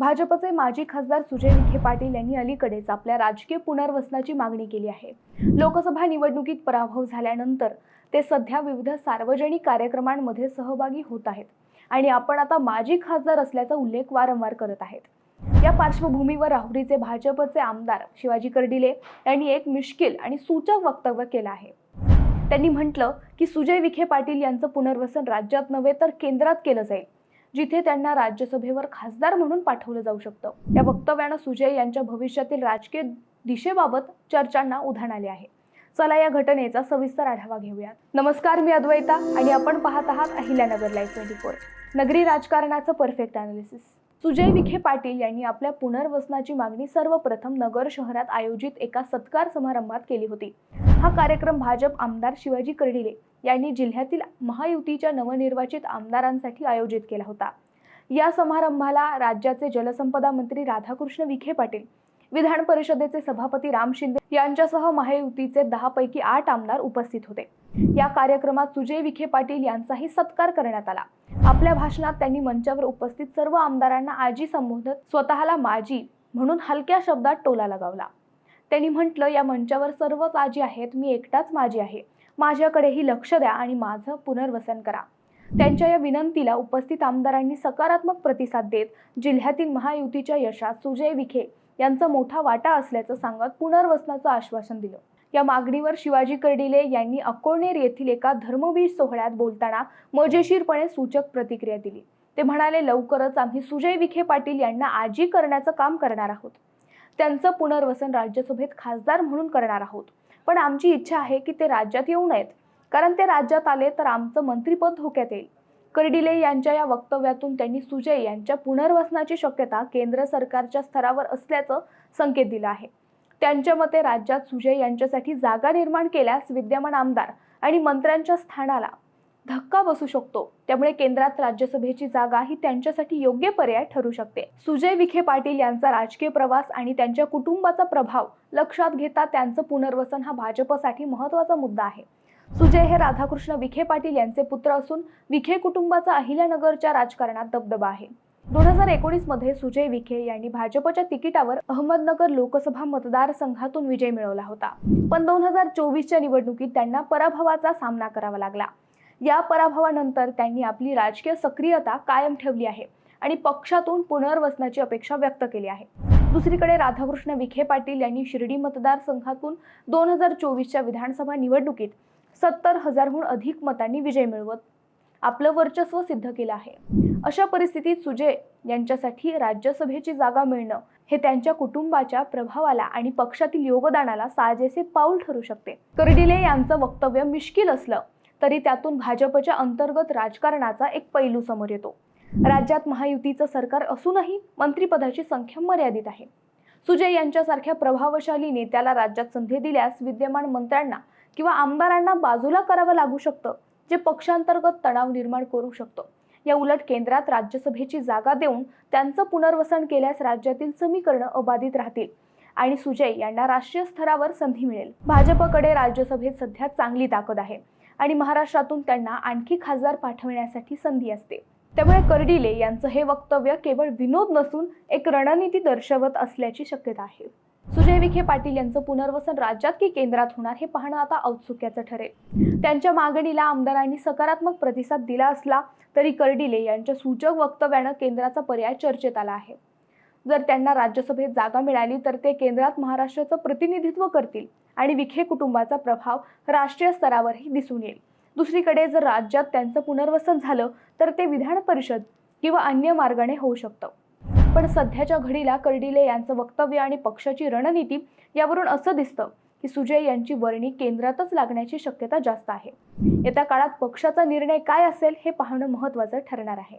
भाजपचे माजी खासदार सुजय विखे पाटील यांनी अलीकडेच आपल्या राजकीय पुनर्वसनाची मागणी केली आहे. लोकसभा निवडणुकीत पराभव झाल्यानंतर ते सध्या विविध सार्वजनिक कार्यक्रमांमध्ये सहभागी होत आहेत आणि आपण आता माजी खासदार असल्याचा उल्लेख वारंवार करत आहेत. या पार्श्वभूमीवर राहुरीचे भाजपचे आमदार शिवाजी कर्डिले यांनी एक मिश्किल आणि सूचक वक्तव्य केलं आहे. त्यांनी म्हटलं की सुजय विखे पाटील यांचं पुनर्वसन राज्यात नव्हे तर केंद्रात केलं जाईल. जिथे त्यांना राज्यसभेवर खासदार म्हणून पाठवलं जाऊ शकतं. या वक्तव्यानं सुजय यांच्या भविष्यातील राजकीय दिशेबाबत चर्चांना उधाण आले आहे. चला या घटनेचा सविस्तर आढावा घेऊयात. नमस्कार मी अद्वैता आणि आपण पाहत आहात अहिल्यानगर लाईफ ट्वेंटी फोर नगरी राजकारणाचं परफेक्ट अनालिसिस सुजय विखे पाटील यांनी आपल्या पुनर्वसनाची मागणी सर्वप्रथम नगर शहरात आयोजित एका सत्कार समारंभात केली होती. हा कार्यक्रम भाजप आमदार शिवाजी कर्डिले यांनी जिल्ह्यातील महायुतीच्या नवनिर्वाचित आमदारांसाठी आयोजित केला होता. या समारंभाला राज्याचे जलसंपदा मंत्री राधाकृष्ण विखे पाटील विधान परिषदेचे सभापती राम शिंदे यांच्यासह महायुतीचे दहा पैकी आठ आमदार उपस्थित होते. या कार्यक्रमात सुजय विखे पाटील यांचाही सत्कार करण्यात आला. आपल्या भाषणात त्यांनी मंचावर उपस्थित सर्व आमदारांना आजी संबोधत स्वतःला माजी म्हणून हलक्या शब्दात टोला लगावला. त्यांनी म्हटलं या मंचावर सर्वच आजी आहेत मी एकटाच माझी आहे. माझ्याकडेही लक्ष द्या आणि माझं पुनर्वसन करा. त्यांच्या या विनंतीला उपस्थित आमदारांनी सकारात्मक प्रतिसाद देत जिल्ह्यातील महायुतीच्या यशात सुजय विखे यांचा मोठा वाटा असल्याचं सांगत पुनर्वसनाचं आश्वासन दिलं. या मागणीवर शिवाजी कर्डिले यांनी अकोळनेर येथील एका धर्मवीर सोहळ्यात बोलताना मजेशीरपणे सूचक प्रतिक्रिया दिली. ते म्हणाले लवकरच आम्ही सुजय विखे पाटील यांना आजी करण्याचं काम करणार आहोत. त्यांचं पुनर्वसन राज्यसभेत खासदार म्हणून करणार आहोत. पण आमची इच्छा आहे की ते राज्यात येऊ नयेत. कारण ते राज्यात आले तर आमचं मंत्रिपद धोक्यात येईल. कर्डिले यांच्या या वक्तव्यातून त्यांनी सुजय यांच्या पुनर्वसनाची शक्यता केंद्र सरकारच्या स्तरावर असल्याचं संकेत दिला आहे. त्यांच्या मते राज्यात सुजय यांच्यासाठी जागा निर्माण केल्यास विद्यमान आमदार आणि मंत्र्यांच्या स्थानाला धक्का बसू शकतो. त्यामुळे केंद्रात राज्यसभेची जागा ही त्यांच्यासाठी योग्य पर्याय ठरू शकते. सुजय विखे पाटील यांचा राजकीय प्रवास आणि त्यांच्या कुटुंबाचा प्रभाव लक्षात घेता त्यांचं पुनर्वसन हा भाजपसाठी महत्त्वाचा मुद्दा आहे. सुजय हे राधाकृष्ण विखे पाटील यांचे पुत्र असून विखे कुटुंबाचा अहिल्यानगरच्या राजकारणात दबदबा आहे. दोन हजार एकोणीसमध्ये सुजय विखे यांनी भाजपच्या तिकिटावर अहमदनगर लोकसभा मतदारसंघातून विजय मिळवला होता. पण दोन हजार चोवीसच्या निवडणुकीत त्यांना पराभवाचा सामना करावा लागला. या पराभवानंतर त्यांनी आपली राजकीय सक्रियता कायम ठेवली आहे आणि पक्षातून पुनर्वसनाची अपेक्षा व्यक्त केली आहे. दुसरीकडे राधाकृष्ण विखे पाटील यांनी शिर्डी मतदारसंघातून दोन हजार चोवीसच्या विधानसभा निवडणुकीत सत्तर हजारहून अधिक मतांनी विजय मिळवत आपलं वर्चस्व सिद्ध केलं आहे. अशा परिस्थितीत सुजय यांच्यासाठी राज्यसभेची जागा मिळणं हे त्यांच्या कुटुंबाच्या प्रभावाला आणि पक्षातील योगदानाला साजेसे पाऊल ठरू शकते. कर्डिले यांचं वक्तव्य मिश्किल असलं तरी त्यातून भाजपच्या अंतर्गत राजकारणाचा एक पैलू समोर येतो. राज्यात महायुतीचं सरकार असूनही मंत्रिपदाची संख्या मर्यादित आहे. सुजय यांच्यासारख्या प्रभावशाली नेत्याला राज्यात संधी दिल्यास विद्यमान मंत्र्यांना किंवा आमदारांना बाजूला करावं लागू शकतं जे पक्षांतर्गत तणाव निर्माण करू शकतं. या उलट केंद्रात राज्यसभेची जागा देऊन त्यांचं पुनर्वसन केल्यास राज्यातील समीकरणं अबाधित राहतील आणि सुजय यांना राष्ट्रीय स्तरावर संधी मिळेल. भाजपकडे राज्यसभेत सध्या चांगली ताकद आहे. आणि महाराष्ट्रातून त्यांना आणखी खासदार पाठवण्यासाठी संधी असते. त्यामुळे कर्डिले यांचं हे वक्तव्य केवळ विनोद नसून एक रणनीती दर्शवत असल्याची शक्यता आहे. सुजय विखे पाटील यांचं पुनर्वसन राज्यात की केंद्रात होणार हे पाहणं आता औत्सुक्याचं ठरेल. त्यांच्या मागणीला आमदारांनी सकारात्मक प्रतिसाद दिला असला तरी कर्डिले यांच्या सूचक वक्तव्यानं केंद्राचा पर्याय चर्चेत आला आहे. जर त्यांना राज्यसभेत जागा मिळाली तर ते केंद्रात महाराष्ट्राचं प्रतिनिधित्व करतील आणि विखे कुटुंबाचा प्रभाव राष्ट्रीय स्तरावरही दिसून येईल. दुसरीकडे जर राज्यात त्यांचं पुनर्वसन झालं तर ते विधान परिषद किंवा अन्य मार्गाने होऊ शकतं. पण सध्याच्या घडीला कर्डिले यांचं वक्तव्य आणि पक्षाची रणनीती यावरून असं दिसतं की सुजय यांची वर्णी केंद्रातच लागण्याची शक्यता जास्त आहे. येत्या काळात पक्षाचा निर्णय काय असेल हे पाहणं महत्त्वाचं ठरणार आहे.